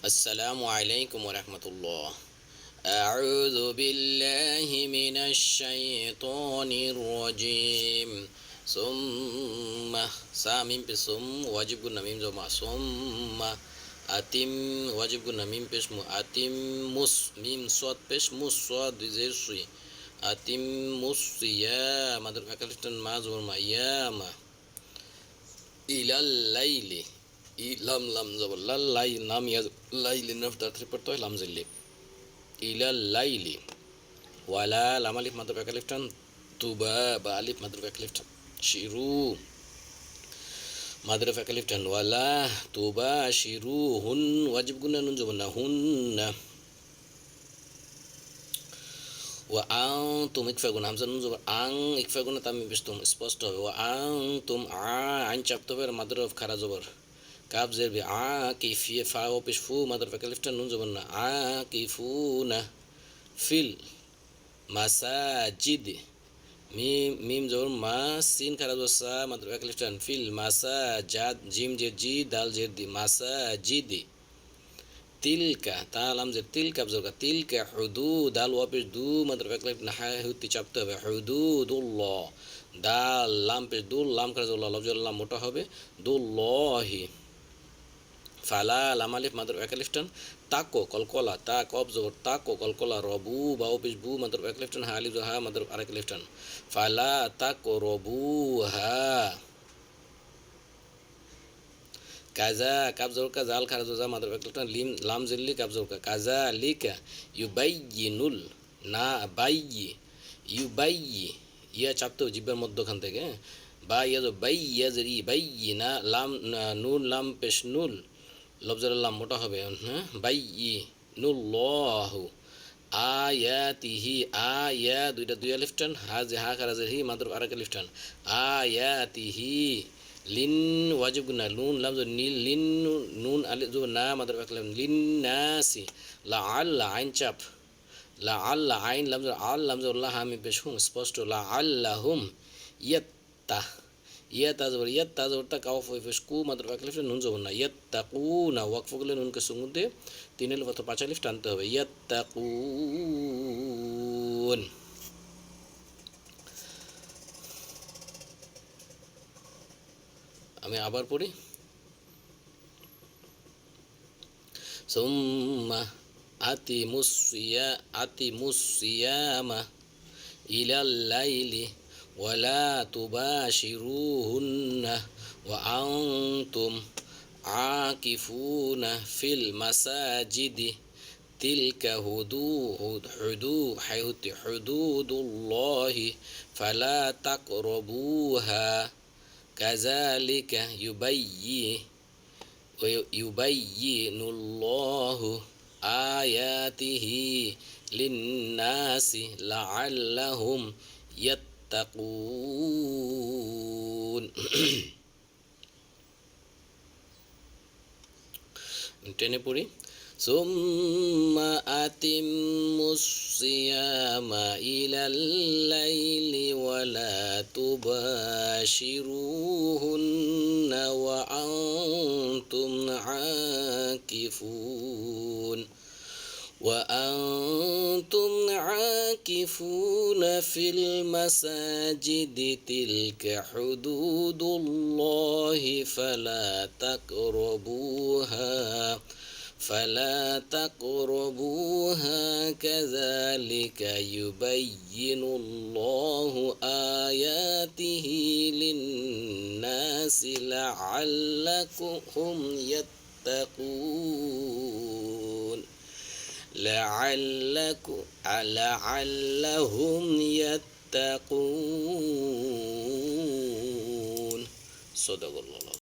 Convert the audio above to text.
السلام عليكم ورحمة الله. أعوذ بالله من الشيطان الرجيم. ثم سامين بسم واجب قلنا ميم زما ثم أتم واجب قلنا ميم بسم أتم مس ميم صاد بس مس صاد زير سوي أتم مس يا مدر فكرتن ما زور ما يا ما إلى الليل. লাম লাম যাব লাল লাই নাম ইয়া লাইলি নফ তাড়াতাড়ি পড়তে হয় লাম জিল্লি ইলা লাইলি ওয়ালা লাম আলিফ মাদ্র ব্যাক আলিফ টান, তুবা বা আলিফ মাদ্র ব্যাক আলিফ টান। শিরু। মাদ্র ব্যাক আলিফ টান, ওয়ালা তুবা শিরু, হুন, ওয়াজিব গুনা নুন যাব না, হুন না। ওয়া আং তুম ইকফা গুণ হামজা নুন জবর, আং ইকফা গুণ তামি বেশ স্পষ্ট হবে। ওয়া আং তুম আ, আইন চাপতে হবে মাদ্র খারা জবর। কাব জের বি আ কি ফি ফা ও পিশ ফু মাদার ফা কালিফটা নুন জবন না আ কি ফু না ফিল মাসাজিদ মিম মিম জোর মা সিন খারাজ সা মাদার ফা কালিফটা ফিল মাসা জাদ জিম জের জি দাল জের দি মাসা জিদি তিলকা তাল আম জের তিল কাব জোর কা তিলকা হুদু দাল ও পিশ দু মাদার ফা কালিফ না হা হুতি চাপতে হবে হুদু দুল্লা দাল লাম পিশ দু লাম খারাজ উল্লাহ লাম মোটা হবে দুল্লাহি ফালা লামালিফ মাদর একালিফটান, তাকো কলকলা তা কব জবর তাকো কলকলা রবু বাউ পিস বু মাদর একালিফটান, হা আলিফ হা মাদর আরেকালিফটান। ফালা তাকো রবু হা। কাজা কাবজর কা জাল খারাজ জা মাদর একালিফটান, লিম লাম জিল্লি কাবজর কা কাজা লিকা, ইউবাইয়িনুল, না বাইয়ি, ইউবাইয়ি, ইয়া চাপতে জিব্বার মধ্যখান থেকে বা ইয়া বাই ইয়াজরি বাইয়ি, না লাম নুন, লাম, পেশ নুল লফজাল্লাহ মোটা হবে হ্যাঁ? বাই ই নুল্লাহু আয়াতিহি, আয়া দুইটা দুই লিফটান হা যে হা খারাজের হি মাত্র আরেক লিফটান। আয়াতিহি লিন ওয়াজিব গুনা লুন লাম নীল, লিন, নুন আলি জো না মাত্র এক লিন, নাসি লা আল্লাহ আইন চাপ লা আল্লাহ আইন, লাম আল, লাম আল্লাহ আমি বেশ, হুম, স্পষ্ট লা আল্লাহুম ইয়াত্তা Tazawar iya tazawar ta kaw fo fesku মাত্র এক লিফট নুন যাব না ইয়াত্তাকুনা ওয়াকফ করলে নুনকে সুমুদে তিন লিফট অথবা পাঁচ লিফট টানতে হবে ইয়াত্তাকুন আমি আবার পড়ি সুম্মা আতি মুসিয়া আতি মুসিয়ামা ইলাল লাইলি ولا تباشروهن وأنتم عاكفون في المساجد. تلك حدود حدود الله فلا تقربوها. كذلك يبين يبين الله آياته للناس لعلهم يتقون. تتقون টেনে পড়ি ثم أتموا الصيام إلى الليل ولا تباشروهن وأنتم عاكفون وأنتم عاكفون في المساجد تلك حدود الله فلا تقربوها فلا تقربوها. كذلك يبين الله آياته للناس لعلكم يتقون. لعلكم لعلهم يتقون. صدق الله